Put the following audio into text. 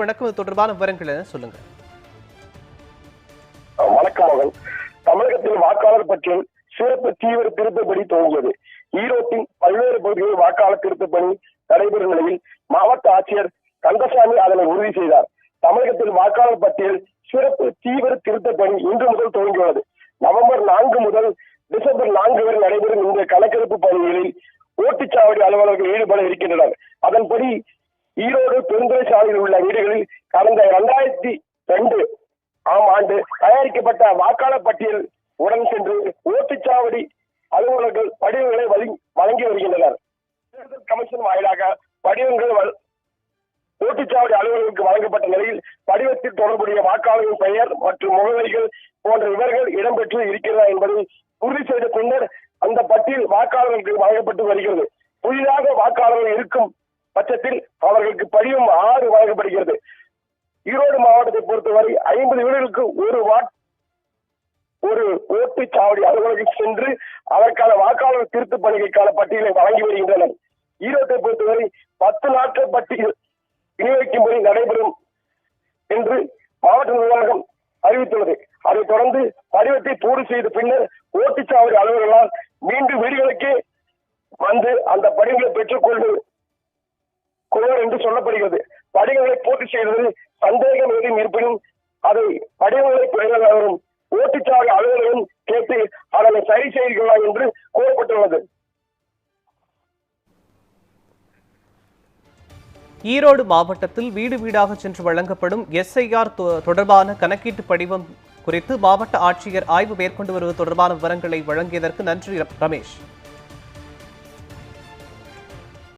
வணக்கம். இது தொடர்பான விவரங்கள் என்ன? சொல்லுங்க. வணக்கம் மகன் தமிழகத்தில் வாக்காளர் பட்டியல் சிறப்பு தீவிர திருத்தப்பணி துவங்கியது ஈரோட்டின் பல்வேறு பகுதிகளில் வாக்காளர் திருத்தப் பணி நடைபெறும் நிலையில் மாவட்ட ஆட்சியர் கந்தசாமி அதனை உறுதி செய்தார். தமிழகத்தில் வாக்காளர் பட்டியல் சிறப்பு தீவிர திருத்தப் பணி இன்று முதல் துவங்கியுள்ளது. நவம்பர் நான்கு முதல் டிசம்பர் நான்கு வரை நடைபெறும் இந்த கணக்கெடுப்பு பணிகளில் ஓட்டுச்சாவடி அலுவலர்கள் ஈடுபட இருக்கின்றனர். அதன்படி ஈரோடு பெருந்துறை சாலையில் உள்ள வீடுகளில் கடந்த இரண்டாயிரத்தி ரெண்டு ஆம் ஆண்டு தயாரிக்கப்பட்ட வாக்காளர் பட்டியல் உடன் சென்று ஓட்டுச்சாவடி அலுவலர்கள் படிவங்களை வழங்கி- வழங்கி வருகின்றனர். தேர்தல் கமிஷன் வாயிலாக படிவங்கள் ஓட்டுச்சாவடி அலுவலர்களுக்கு வழங்கப்பட்ட நிலையில் படிவத்தில் தொடர்புடைய வாக்காளரின் பெயர் மற்றும் முகவரிகள் போன்ற விவரங்கள் இடம்பெற்று இருக்கிறதா என்பதை உறுதி செய்த பின்னர் அந்த பட்டியல் வாக்காளர்களுக்கு வழங்கப்பட்டு வருகிறது. புதிதாக வாக்காளர்கள் இருக்கும் பட்சத்தில் அவர்களுக்கு படிவம் ஆறு வழங்கப்படுகிறது ஈரோடு மாவட்டத்தை பொறுத்தவரை ஐம்பது வீடுகளுக்கு ஒரு வாட் ஒரு ஓட்டுச்சாவடி அலுவலகம் சென்று அதற்கான வாக்காளர் திருத்தப் பணிகளுக்கான பட்டியலை வழங்கி வருகின்றனர். ஈரோட்டை பொறுத்தவரை பத்து நாட்கள் பட்டியல் விநியோகிக்கும்படி நடைபெறும் என்று மாவட்ட நிர்வாகம் அறிவித்துள்ளது. அதைத் தொடர்ந்து படிவத்தை பூர்த்தி செய்த பின்னர் ஓட்டுச்சாவடி அலுவலர்களால் மீண்டும் வீடுகளுக்கே வந்து அந்த படிவுகளை பெற்றுக்கொண்டு என்று சொல்லப்படுகிறது. படிவங்களை பூர்த்தி செய்வதில் சந்தேகம் ஏதும் இருப்பினும் அதை படிவங்களை பெற வரும் அலுவலகம் கேட்டு அதனை சரி செய்கிறீர்களா என்று கூறப்பட்டுள்ளது. ஈரோடு மாவட்டத்தில் வீடு வீடாக சென்று வழங்கப்படும் எஸ்ஐஆர் தொடர்பான கணக்கீட்டு படிவம் குறித்து மாவட்ட ஆட்சியர் ஆய்வு மேற்கொண்டு வருவது தொடர்பான விவரங்களை வழங்கியதற்கு நன்றி ரமேஷ்.